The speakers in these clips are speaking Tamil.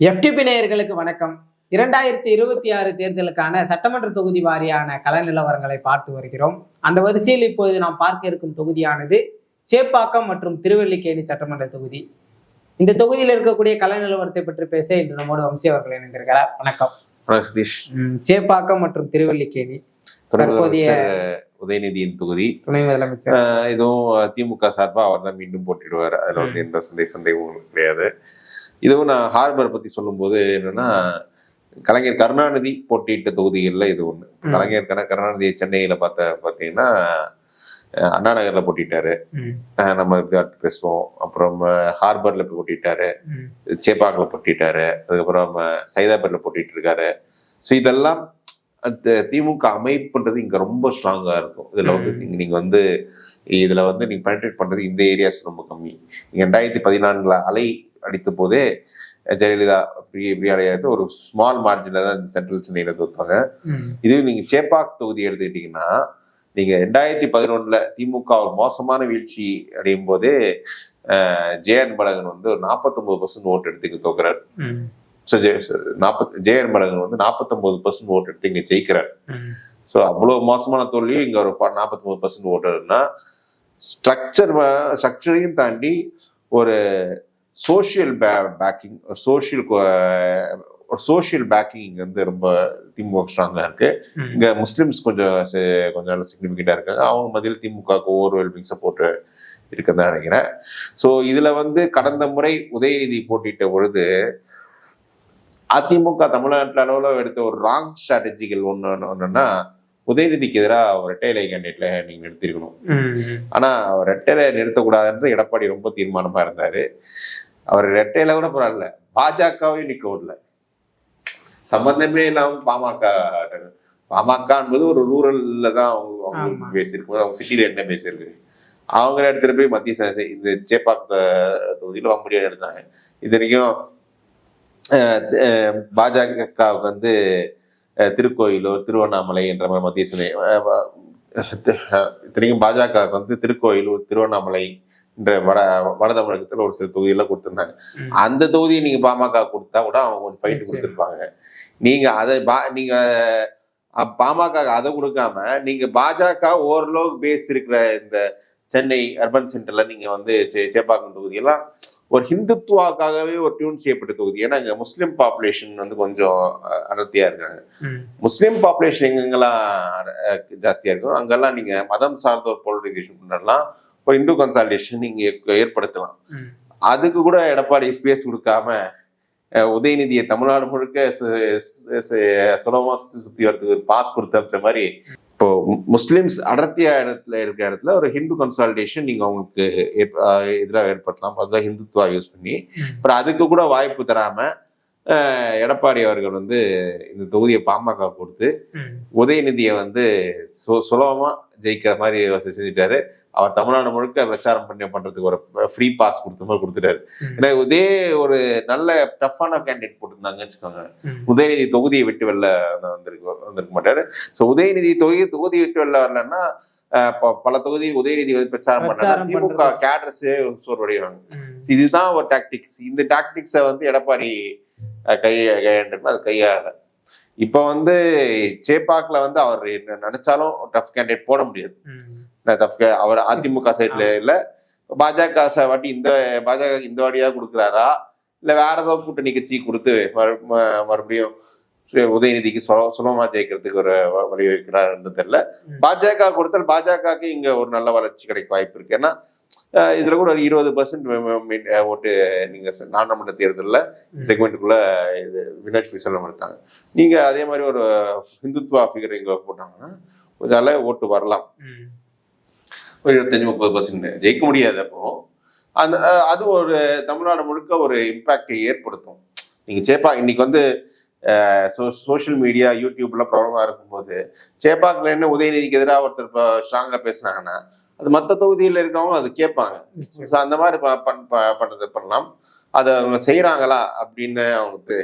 எஃப்டிபி நேயர்களுக்கு வணக்கம். இரண்டாயிரத்தி இருபத்தி ஆறு தேர்தலுக்கான சட்டமன்ற தொகுதி வாரியான கள நிலவரங்களை பார்த்து வருகிறோம். அந்த வரிசையில் இப்போது நாம் பார்க்க இருக்கும் தொகுதியானது சேப்பாக்கம் மற்றும் திருவல்லிக்கேணி சட்டமன்ற தொகுதி. இந்த தொகுதியில் இருக்கக்கூடிய கள நிலவரத்தை பற்றி பேச இன்று நம்மோடு வம்சி அவர்கள் இணைந்திருக்கிறார். வணக்கம். சதீஷ். சேப்பாக்கம் மற்றும் திருவல்லிக்கேணி தற்போதைய- உதயநிதியின் தொகுதி. துணை முதலமைச்சர். இதுவும் திமுக சார்பா அவர் தான் மீண்டும் போட்டிடுவார் அதுல வந்து எந்த சந்தை சந்தேகமும் கிடையாது. இதுவும் நான் ஹார்பர் பத்தி சொல்லும்போது என்னன்னா கலைஞர் கருணாநிதி போட்டியிட்ட தொகுதிகள்ல இது ம். கலைஞர் கன கருணாநிதி சென்னையில பார்த்த பாத்தீங்கன்னா ஆஹ் அண்ணா நகர்ல போட்டிட்டாரு. நம்ம அடுத்து பேசுவோம். அப்புறம் ஹார்பர்ல போய் போட்டிட்டாரு. சேப்பாக்கில் போட்டிட்டாரு. அதுக்கப்புறம் ஆஹ் சைதாப்பேட்டில் போட்டிட்டு இருக்காரு ஸோ இதெல்லாம் திமுக அமைப்புன்றது இங்க ரொம்ப ஸ்ட்ராங்கா இருக்கும். இதுல வந்து நீங்க வந்து இதுல வந்து நீங்க பெனிட்ரேட் பண்றது இந்த ஏரியாஸ் ரொம்ப கம்மி. நீங்க ரெண்டாயிரத்தி பதினான்குல அலை அடித்த போதே ஜெயலலிதா பிரிய பிரியாலயாவது ஒரு ஸ்மால் மார்ஜின்ல தான் இந்த சென்ட்ரல் சென்னையில தோத்தாங்க உம், இது நீங்க சேப்பாக் தொகுதி எடுத்துக்கிட்டீங்கன்னா நீங்க ரெண்டாயிரத்தி பதினொன்னுல திமுக ஒரு மோசமான வீழ்ச்சி அடையும் போதே ஜே அன்பழகன் வந்து ஒரு நாற்பத்தொன்பது பர்சன்ட் ஓட்டு எடுத்து இங்க தோக்குறாரு. நாற்பத் ஜே அன்பழகன் வந்து நாற்பத்தொன்பது பர்சன்ட் ஓட்டு எடுத்து இங்க ஜெயிக்கிறார். ஸோ அவ்வளோ மோசமான தோல்வியும் இங்க ஒரு நாற்பத்தொன்பது பர்சன்ட் ஓட்டுனா ஸ்ட்ரக்சர் ஸ்ட்ரக்சரையும் தாண்டி ஒரு சோஷியல் பே பேக்கிங் சோஷியல் சோஷியல் பேக்கிங் இங்க வந்து ரொம்ப திமுக ஸ்ட்ராங்கா இருக்கு. உம், இங்க முஸ்லிம்ஸ் கொஞ்சம் கொஞ்சம் நல்ல சிக்னிஃபிகண்டா இருக்காங்க. அவங்க மத்தியில் திமுக ஓவர்வெல்மிங் சப்போர்ட் இருக்குன்னு தான் நினைக்கிறேன். ஸோ இதுல வந்து கடந்த முறை உதயநிதி போட்டியிட்ட பொழுது அதிமுக தமிழ்நாட்டில் அளவில் எடுத்த ஒரு ராங் ஸ்ட்ராட்டஜிகள் ஒன்று ஒன்றுன்னா உதயநிதிக்கு எதிராக ஒரு ரெட்டைலை கேண்டிடேட்ல நீங்க நிறுத்திருக்கணும் உம், ஆனா அவர் ரெட்டையில நிறுத்தக்கூடாதுன்றது எடப்பாடி ரொம்ப தீர்மானமா இருந்தாரு. அவர் ரெட்டையில கூட பரவாயில்ல பாஜகவையும் நிக்க விடல. சம்பந்தமே இல்லாம பாமக பாமக என்பது ஒரு ரூரல்ல தான் அவங்க. அவங்க பேசியிருக்கு அவங்க சிட்டில என்ன பேசியிருக்கு? அவங்க எடுத்துட்டு போய் மத்திய ச- ச- இந்த சேப்பாக் த- தொகுதியில வம்படியா எடுத்தாங்க. இத்தனைக்கும் பாஜக வந்து திருக்கோயிலோ திருவண்ணாமலை என்ற மாதிரி மத்திய இத்தனைக்கும் பாஜக வந்து திருக்கோயிலூர் திருவண்ணாமலை என்ற வட வட தமிழகத்துல ஒரு சில தொகுதியெல்லாம் கொடுத்திருந்தாங்க. அந்த தொகுதியை நீங்க பாமக கொடுத்தா கூட அவங்க கொஞ்சம் ஃபைட். கொடுத்துருப்பாங்க நீங்க அதை பா நீங்க அஹ், பாமக அதை கொடுக்காம நீங்க பாஜக ஓரளவு பேஸ் இருக்கிற இந்த சென்னை அர்பன் சென்டர்ல நீங்க வந்து சே- சேப்பாக்கம் தொகுதியெல்லாம் ஒரு ஹிந்துத்துவாக்காகவே ஒரு டியூன் செய்யப்பட்ட தொகுதி. ஏன்னா இங்க முஸ்லிம் பாப்புலேஷன் வந்து கொஞ்சம் அஹ், அடர்த்தியா இருக்காங்க. முஸ்லிம் பாப்புலேஷன் எங்கெங்கெல்லாம் அஹ், ஜாஸ்தியா இருக்கும் அங்கெல்லாம் நீங்க மதம் சார்ந்த ஒரு போலரைசேஷன் பண்ணலாம் ஒரு இந்து கன்சால்டேஷன் நீங்க ஏற்ப- ஏற்படுத்தலாம். அதுக்கு கூட எடப்பாடி ஸ்பேஸ் கொடுக்காம உதயநிதியை தமிழ்நாடு முழுக்க சு- சு- சு- சுலபமா சுத்தி சுத்தி வரதுக்கு பாஸ் கொடுத்து அனுப்பிச்ச மாதிரி முஸ்லிம்ஸ் அடர்த்தியா இடத்துல இருக்கிற இடத்துல ஒரு ஹிந்து கன்சால்டேஷன் நீங்க அவங்களுக்கு எதிராக ஏற்படுத்தலாம் அதுதான் ஹிந்துத்துவா யூஸ் பண்ணி. அப்புறம் அதுக்கு கூட வாய்ப்பு தராம எடப்பாடி அவர்கள் வந்து இந்த தொகுதியை பாமக கொடுத்து உதயநிதியை வந்து சு- சுலபமா ஜெயிக்கிற மாதிரி செஞ்சுட்டாரு. அவர் தமிழ்நாடு முழுக்க பிரச்சாரம் பண்ணி பண்றதுக்கு ஒரு ஃப்ரீ பாஸ் கொடுத்த மாதிரி கொடுத்துட்டாரு. ஏன்னா இதே ஒரு நல்ல டஃப்பான கேண்டிடேட் போட்டிருந்தாங்கன்னு வச்சுக்கோங்க. உதயநிதி தொகுதியை விட்டு வெளில வந்திருக்க வந்திருக்க மாட்டாரு. ஸோ உதயநிதி தொகுதி தொகுதி விட்டு வெளில வரலன்னா பல தொகுதி உதயநிதி வந்து பிரச்சாரம் பண்ணா பிரச்சாரம் திமுக. கேடர்ஸே. So இதுதான் ஒரு டாக்டிக்ஸ் இந்த டாக்டிக்ஸை வந்து எடப்பாடி அஹ், கை கையாண்டுனா அது கையாள இப்போ வந்து சேப்பாக்ல வந்து அவர் நினைச்சாலும் டஃப் கேண்டிடேட் போட முடியாது. அவர் அதிமுக சைட்ல இல்ல பாஜக வாட்டி இந்த பாஜக இந்த வாட்டியா கொடுக்குறாரா? இல்ல வேற ஏதோ கூட்டணி கட்சி கொடுத்து மறுபடியும் உதயநிதிக்கு சுல சுலபமா ஜெயிக்கிறதுக்கு ஒரு வழி வைக்கிறாருன்னு தெரியல. பாஜக கொடுத்தால் பாஜகவுக்கு இங்க ஒரு நல்ல வளர்ச்சி கிடைக்க வாய்ப்பு இருக்கு. ஏன்னா இதுல கூட ஒரு இருபது பர்சன்ட் ஓட்டு நீங்க நாடாளுமன்ற தேர்தலில். செக்மெண்ட்டுக்குள்ள இது வினோத் ஃபிசலம் எடுத்தாங்க. நீங்க அதே மாதிரி ஒரு ஹிந்துத்வா ஃபிகர் இங்க போட்டாங்கன்னா கொஞ்சம் ஓட்டு வரலாம். ஒரு இருபத்தஞ்சு முப்பது பர்சன்ட் ஜெயிக்க முடியாது அப்போ அந்த அது ஒரு தமிழ்நாடு முழுக்க ஒரு இம்பாக்டை ஏற்படுத்தும். நீங்க சேப்பா இன்னைக்கு வந்து சோஷியல் மீடியா யூடியூப்ல ப்ராப்ளமா இருக்கும்போது சேப்பாக்கில் என்ன உதயநிதிக்கு எதிராக ஒருத்தர் இப்போ ஸ்ட்ராங்கா பேசுனாங்கன்னா அது மற்ற தொகுதியில் இருக்கவங்க அது கேட்பாங்க. ஸோ அந்த மாதிரி பண்- ப- பண்றது பண்ணலாம். அதை அவங்க செய்கிறாங்களா அப்படின்னு அவங்களுக்கு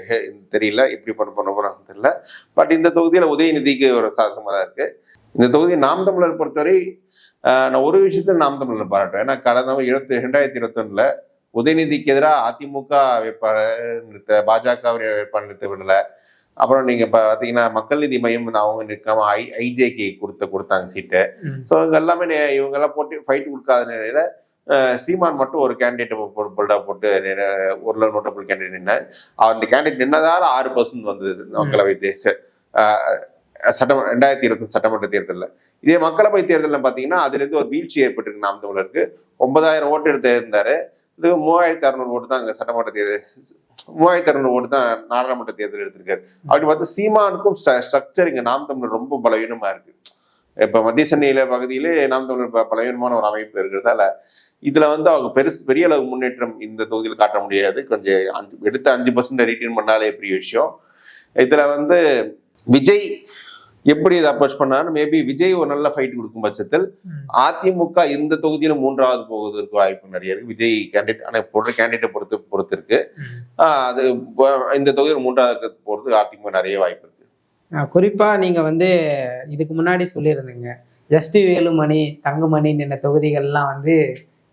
தெரியல. எப்படி பண்ண பண்ண போறாங்க தெரியல. பட் இந்த தொகுதியில் உதயநிதிக்கு ஒரு சாதகமாக தான் இருக்கு. இந்த தொகுதி நாம் தமிழர் பொறுத்தவரை நான் ஒரு விஷயத்துல நாம் தமிழர் பாராட்டுவேன் ஏன்னா கடந்த இருபத்தி ரெண்டாயிரத்தி இருபத்தொன்னுல உதயநிதிக்கு எதிராக அதிமுக வேட்பாளர் நிறுத்த பாஜக வேட்பாளர் நிறுத்த விடல. அப்புறம் நீங்க இப்ப பாத்தீங்கன்னா மக்கள் நீதி மையம் வந்து அவங்க நிற்காம ஐ ஐஜேக்கு கொடுத்த கொடுத்தாங்க சீட்டு. ஸோ இவங்க எல்லாமே இவங்க எல்லாம் போட்டு ஃபைட் கொடுக்காத நிலையில சீமான் மட்டும் ஒரு கேண்டிடேட் போல்டா போட்டு ஒரு நோட்டபிள் கேண்டிடேட் நின்று அந்த கேண்டிடேட் நின்னதால ஆறு பர்சன்ட் வந்தது மக்களவை தேர்தல் சட்டம் ரெண்டாயிரத்தி இருபத்தி சட்டமன்ற தேர்தலில். இதே மக்களவை தேர்தலில் பார்த்தீங்கன்னா அதுலேருந்து ஒரு வீழ்ச்சி ஏற்பட்டிருக்கு நாம் தமிழருக்கு. ஒன்பதாயிரம் ஓட்டு எடுத்திருந்தாரு இது மூவாயிரத்தி அறுநூறு ஓட்டு தான் அங்கே சட்டமன்ற தேர்தல் மூவாயிரத்தி அறுநூறு ஓட்டு தான் நாடாளுமன்ற தேர்தல் எடுத்திருக்காரு. அப்படி பார்த்து சீமானுக்கும் ஸ்ட்ரக்சர் இங்கே நாம் தமிழர் ரொம்ப பலவீனமா இருக்கு. இப்போ மத்திய சென்னையில பகுதியிலே நாம் தமிழர் பலவீனமான ஒரு அமைப்பு இருக்கிறதால இதுல வந்து அவங்க பெருசு பெரிய அளவு முன்னேற்றம் இந்த தொகுதியில் காட்ட முடியாது. கொஞ்சம் அஞ்சு- எடுத்த அஞ்சு பர்சன்ட் ரீட்டைன் பண்ணாலே பெரிய விஷயம். இதுல வந்து விஜய் எப்படி இதை அப்ரோச் பண்ணாரு மேபி விஜய் ஒரு நல்ல ஃபைட் கொடுக்கும் பட்சத்தில். அதிமுக இந்த தொகுதியில மூன்றாவது போவதற்கு வாய்ப்பு நிறைய இருக்கு. விஜய் கேண்டிடேட் ஆனா போடுற கேண்டிடேட்டை பொறுத்து பொறுத்து இருக்கு ம். ஆஹ் அது இந்த தொகுதியில் மூன்றாவது போறதுக்கு அதிமுக நிறைய வாய்ப்பு இருக்கு. குறிப்பா நீங்க வந்து இதுக்கு முன்னாடி சொல்லியிருந்தீங்க எஸ்பி வேலுமணி தங்கமணி நின்ன தொகுதிகள்லாம் வந்து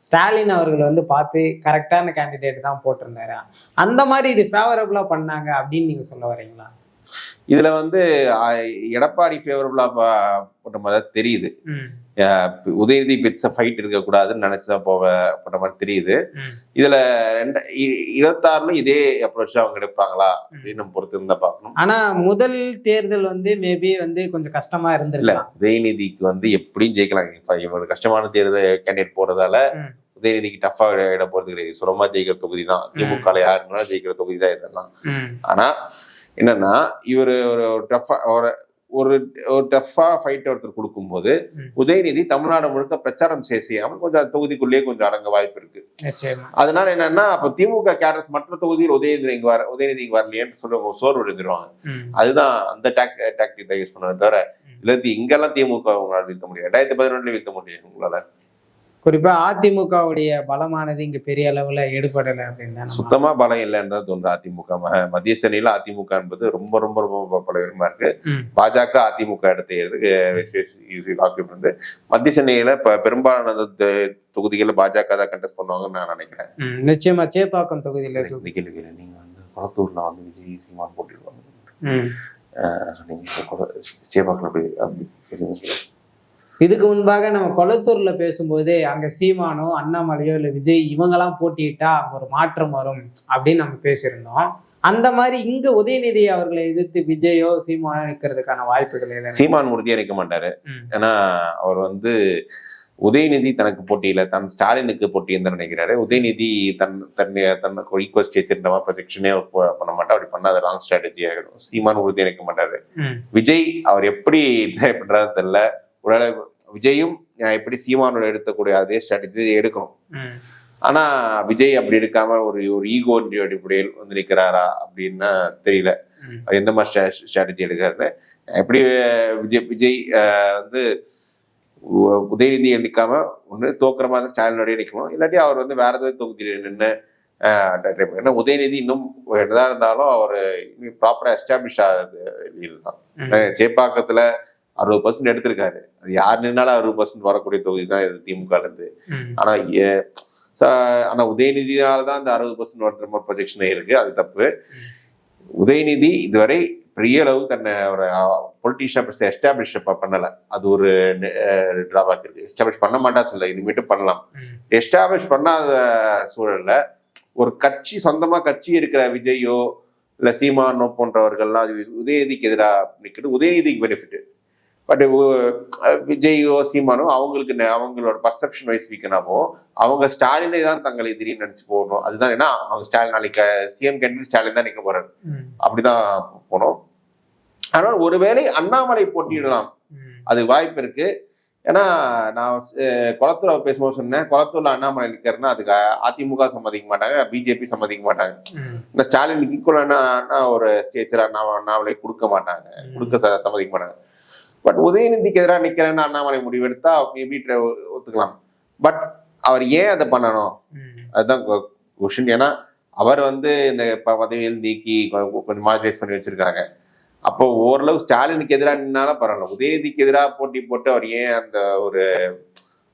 ஸ்டாலின் அவர்கள் வந்து பார்த்து கரெக்டான கேண்டிடேட் தான் போட்டிருந்தாரு? அந்த மாதிரி இது ஃபேவரபுளா பண்ணாங்க அப்படின்னு நீங்க சொல்ல வரீங்களா இதுல வந்து எடப்பாடி ஃபேவரபிளா போட்ட மாதிரி தெரியுது. உதயநிதி பெருசா ஃபைட் இருக்கக்கூடாதுன்னு நினைச்சுதான் போவ போட்ட மாதிரி தெரியுது. இதுல ரெண்டு இருபத்தாறுல இதே அப்ரோச் அவங்க எடுப்பாங்களா அப்படின்னு பொறுத்து இருந்தா பார்க்கணும். ஆனா முதல் தேர்தல் வந்து மேபி வந்து கொஞ்சம் கஷ்டமா இல்ல இருந்திருக்கலாம். உதயநிதிக்கு வந்து எப்படியும் ஜெயிக்கலாம். இவங்க கஷ்டமான தேர்தல் கேண்டிடேட் போறதால. உதயநிதிக்கு டஃபா இட போறது கிடையாது. சுலமா ஜெயிக்கிற தொகுதி தான் திமுக யாருன்னா ஜெயிக்கிற தொகுதி தான் இதெல்லாம் ஆனா என்னன்னா இவர் ஒரு டஃபா ஒரு ஒரு ஒரு டஃபா ஃபைட் ஒருத்தர் கொடுக்கும்போது. உதயநிதி தமிழ்நாடு முழுக்க பிரச்சாரம் செய்ய செய்யாமல் கொஞ்சம் தொகுதிக்குள்ளேயே கொஞ்சம் அடங்க வாய்ப்பு இருக்கு. அதனால என்னன்னா அப்ப திமுக கேரஸ் மற்ற தொகுதியில் உதயநிதி இங்க வர உதயநிதி இங்க வரலையேன்னு சொல்லி சோர்வு விழுந்துருவாங்க அதுதான் அந்த டாக் டாக்டிக் தான் யூஸ் பண்ணுவது தவிர. இல்லாட்டி இங்கெல்லாம் திமுக உங்களால வீழ்த்த முடியும் ரெண்டாயிரத்தி பதினொன்றுல வீழ்த்த முடியும் உங்களால. குறிப்பா அதிமுகவுடைய பலமானது இங்க பெரிய அளவுல எடுபடலை அப்படின்னு சுத்தமா பலம் இல்லைன்னு தான் தோணுது அதிமுக. மத்திய சென்னையில அதிமுக என்பது ரொம்ப ரொம்ப ரொம்ப பலவீனமா இருக்கு. பாஜக அதிமுக இடத்தை ஆக்கிட்டு இருந்து மத்திய சென்னையில இப்ப பெரும்பாலான தொகுதிகளில் பாஜக தான் கண்டெஸ்ட் பண்ணுவாங்கன்னு நான் நினைக்கிறேன். நிச்சயமா சேப்பாக்கம் தொகுதியில இருக்கு. நீங்க வந்து குளத்தூர்ல வந்து விஜய் சீமான் போட்டிருவாங்க ம். சொன்னீங்க. சேப்பாக்கில் அப்படி. இதுக்கு முன்பாக நம்ம கொளத்தூர்ல பேசும்போது அங்க சீமானோ அண்ணாமலையோ இல்ல விஜய் இவங்கெல்லாம் போட்டியிட்டா ஒரு மாற்றம் வரும் அப்படின்னு நம்ம பேசியிருந்தோம். அந்த மாதிரி இங்க உதயநிதி அவர்களை எதிர்த்து விஜயோ சீமானோ நிக்கிறதுக்கான வாய்ப்புகள் இல்லை சீமான் உறுதியா நிற்க மாட்டாரு. ஏன்னா அவர் வந்து உதயநிதி தனக்கு போட்டியில தன் ஸ்டாலினுக்கு போட்டின்னு நினைக்கிறாரு. உதயநிதி தன் தன்னை தன்னுக்கு ஈக்குவல் ஸ்டேஜ் ப்ரொஜெக்ஷனே பண்ண மாட்டா. அப்படி பண்ணாத ராங் ஸ்ட்ராட்டஜி ஆகிடும் சீமான் உறுதியா நிற்க மாட்டாரு. விஜய் அவர் எப்படி ட்ரை பண்றாரு தெரியல. ஒருவேளை விஜயும் எப்படி சீமானோட எடுத்தக்கூடிய அதே ஸ்ட்ராட்டஜி எடுக்கணும். ம், ஆனா விஜய் அப்படி எடுக்காம ஒரு ஒரு ஈகோ அடிப்படையில் வந்து நிக்கிறாரா அப்படின்னா தெரியல. எந்த மாதிரி ஸ்ட்ராட்டஜி எடுக்கிறாருன்னு எப்படி விஜய் விஜய் வந்து உ- உதயநிதியை நிற்காம ஒன்று தோக்குற மாதிரி ஸ்டாலினோடய நிற்கணும் இல்லாட்டி அவர் வந்து வேற ஏதாவது தொகுதியில் நின்று ஏன்னா உதயநிதி இன்னும் என்னதான் இருந்தாலும் அவர் ப்ராப்பரா எஸ்டாப்ளிஷ் ஆகுது தான் சேப்பாக்கத்துல அறுபது பர்சன்ட் எடுத்திருக்காரு. அது யார் நின்னாலும் அறுபது பர்சன்ட் வரக்கூடிய தொகுதி தான் இது திமுக ல இருந்து ம், ஆனா உதயநிதியால தான் அந்த அறுபது பர்சன்ட் வர மாதிரி ப்ரொஜெக்ஷன் இருக்கு. அது தப்பு. உதயநிதி இதுவரை பெரிய அளவு தன்னை ஒரு பொலிட்டீஷியன் எஸ்டாப்ளிஷ் பண்ணல. அது ஒரு டிராபேக் இருக்கு. எஸ்டாப்ளிஷ் பண்ண மாட்டா சொல்ல இனிமேட்டு பண்ணலாம். எஸ்டாப்ளிஷ் பண்ணாத சூழல்ல ஒரு கட்சி சொந்தமா கட்சி இருக்கிற விஜயோ இல்ல சீமானோ போன்றவர்கள்லாம் உதயநிதிக்கு எதிராக நிற்கிறது உதயநிதிக்கு பெனிஃபிட் பட் விஜயோ சீமானோ அவங்களுக்கு அவங்களோட பர்செப்ஷன் வைஸ் வீக்கனாவோ அவங்க ஸ்டாலினை தான் தங்களை எதிரின்னு நினைச்சு போகணும் அதுதான் ஏன்னா அவங்க ஸ்டாலின் நாளைக்கு சிஎம் கேண்டிடேட் ஸ்டாலின் தான் நிற்க போறாரு. அப்படிதான் போனோம். ஆனால் ஒருவேளை அண்ணாமலை போட்டியிடலாம் அது வாய்ப்பு இருக்கு. ஏன்னா நான் குளத்தூர் பேசும்போது சொன்னேன் குளத்தூர்ல அண்ணாமலை நிற்கிறேன்னா அதுக்கு அதிமுக சம்மதிக்க மாட்டாங்க பிஜேபி சம்மதிக்க மாட்டாங்க. இந்த ஸ்டாலின் ஈக்குவலான ஒரு ஸ்டேச்சர் அண்ணா அண்ணாமலை கொடுக்க மாட்டாங்க. கொடுக்க சம்மதிக்க மாட்டாங்க. பட் உதயநிதிக்கு எதிராக நிற்கிறேன்னு அண்ணாமலை முடிவெடுத்தா மேபி ஒத்துக்கலாம். பட் அவர் ஏன் அதை பண்ணணும்? அதுதான் கொஷின் ஏன்னா அவர் வந்து இந்த பதவியில் நீக்கி கொஞ்சம் மார்ஜினைஸ் பண்ணி வச்சிருக்காங்க. அப்போ ஓரளவு ஸ்டாலினுக்கு எதிராக நின்னாலும் பரவாயில்ல. உதயநிதிக்கு எதிராக போட்டி போட்டு அவர் ஏன் அந்த ஒரு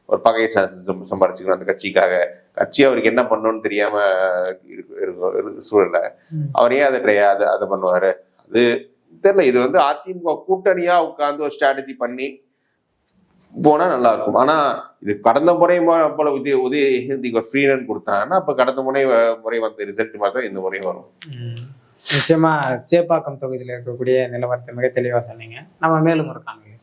ஒரு பகையை சம்- சம்பாரிச்சுக்கணும் அந்த கட்சிக்காக? கட்சி அவருக்கு என்ன பண்ணணும்னு தெரியாம ம். அவர் ஏன் அதை அதை அதை பண்ணுவாரு? அது தெரியல இது வந்து அதிமுக கூட்டணியா உட்கார்ந்து ஒரு ஸ்ட்ராட்டஜி பண்ணி போனா நல்லா இருக்கும் ஆனா இது கடந்த முறை போல உதய உதயநிதிக்கு ஒரு ஃப்ரீடன் கொடுத்தாங்கன்னா அப்ப கடந்த முறை முறை வந்த ரிசல்ட் மாதிரி இந்த முறை வரும். நிச்சயமா சேப்பாக்கம் தொகுதியில் இருக்கக்கூடிய நிலவரத்தை மிக தெளிவா சொன்னீங்க. நம்ம மேலும் ஒரு காணொலி